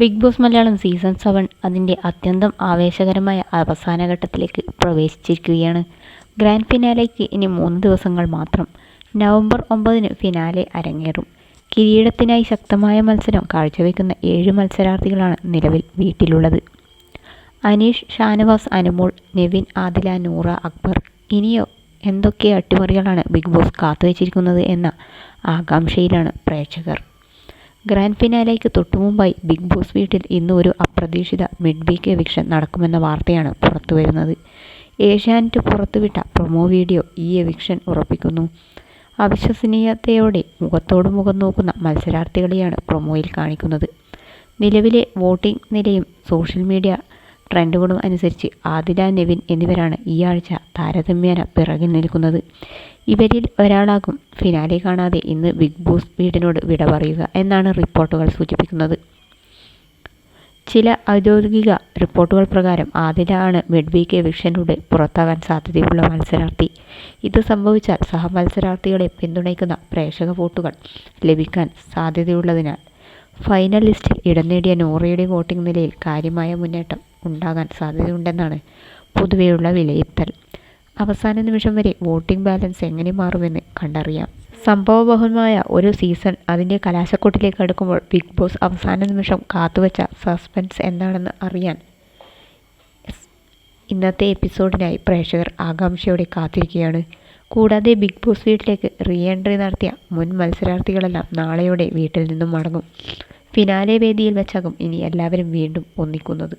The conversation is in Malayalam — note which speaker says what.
Speaker 1: Bigg Boss Malayalam season seven അതിന്റെ അത്യന്തം ആവേശകരമായ അവസാന ഘട്ടത്തിലേക്ക് പ്രവേശിച്ചിരിക്കുകയാണ്. ഗ്രാൻഡ് ഫിനാലേക്ക് ഇനി മൂന്ന് ദിവസങ്ങൾ മാത്രം. നവംബർ ഒമ്പതിന് ഫിനാലെ അരങ്ങേറും. കിരീടത്തിനായി ശക്തമായ മത്സരം കാഴ്ചവെക്കുന്ന ഏഴ് മത്സരാർത്ഥികളാണ് നിലവിൽ വീട്ടിലുള്ളത്. അനീഷ് ഷാനവാസ് അനുമോൾ നെവിൻ ആദില നൂറ അക്ബർ ഇനിയോ എന്തൊക്കെ അട്ടിമറികളാണ് ബിഗ് ബോസ് കാത്തുവച്ചിരിക്കുന്നത് എന്ന ആകാംക്ഷയിലാണ് പ്രേക്ഷകർ. ഗ്രാൻഡ് ഫിനാലേക്ക് തൊട്ടുമുമ്പായി ബിഗ് ബോസ് വീട്ടിൽ ഇന്ന് ഒരു അപ്രതീക്ഷിത മിഡ് വീക്ക് എവിക്ഷൻ നടക്കുമെന്ന വാർത്തയാണ് പുറത്തുവരുന്നത് ഏഷ്യാനെറ്റ് പുറത്തുവിട്ട പ്രൊമോ വീഡിയോ ഈ എവിക്ഷൻ ഉറപ്പിക്കുന്നു. അവിശ്വസനീയതയോടെ മുഖത്തോട് മുഖം നോക്കുന്ന മത്സരാർത്ഥികളെയാണ് പ്രൊമോയിൽ കാണിക്കുന്നത്. നിലവിലെ വോട്ടിംഗ് നിലയും സോഷ്യൽ മീഡിയ ട്രെൻഡുകളും അനുസരിച്ച് ആദില നെവിൻ എന്നിവരാണ് ഈ ആഴ്ച താരതമ്യേന പിറകിൽ നിൽക്കുന്നത്. ഇവരിൽ ഒരാളാകും ഫിനാലെ കാണാതെ ഇന്ന് ബിഗ് ബോസ് വീടിനോട് വിട പറയുക എന്നാണ് റിപ്പോർട്ടുകൾ സൂചിപ്പിക്കുന്നത്. ചില ഔദ്യോഗിക റിപ്പോർട്ടുകൾ പ്രകാരം ആദില ആണ് മിഡ് വീക്ക് എവിക്ഷനിലൂടെ പുറത്താകാൻ സാധ്യതയുള്ള മത്സരാർത്ഥി. ഇത് സംഭവിച്ചാൽ സഹമത്സരാർത്ഥികളെ പിന്തുണയ്ക്കുന്ന പ്രേക്ഷക വോട്ടുകൾ ലഭിക്കാൻ സാധ്യതയുള്ളതിനാൽ ഫൈനൽ ലിസ്റ്റിൽ ഇടം നേടിയ നോറയുടെ വോട്ടിംഗ് നിലയിൽ കാര്യമായ മുന്നേറ്റം ഉണ്ടാകാൻ സാധ്യതയുണ്ടെന്നാണ് പൊതുവെയുള്ള വിലയിരുത്തൽ. അവസാന നിമിഷം വരെ വോട്ടിംഗ് ബാലൻസ് എങ്ങനെ മാറുമെന്ന് കണ്ടറിയാം. സംഭവബഹുലമായ ഒരു സീസൺ അതിന്റെ കലാശക്കൊട്ടിലേക്ക് അടുക്കുമ്പോൾ ബിഗ് ബോസ് അവസാന നിമിഷം കാത്തുവച്ച സസ്പെൻസ് എന്താണെന്ന് അറിയാൻ ഇന്നത്തെ എപ്പിസോഡിനായി പ്രേക്ഷകർ ആകാംക്ഷയോടെ കാത്തിരിക്കുകയാണ്. കൂടാതെ ബിഗ് ബോസ് വീട്ടിലേക്ക് റീ എൻട്രി നടത്തിയ മുൻ മത്സരാർത്ഥികളെല്ലാം നാളെയോടെ വീട്ടിൽ നിന്നും മടങ്ങും. ഫിനാലെ വേദിയിൽ വെച്ചാകും ഇനി എല്ലാവരും വീണ്ടും ഒന്നിക്കുന്നത്.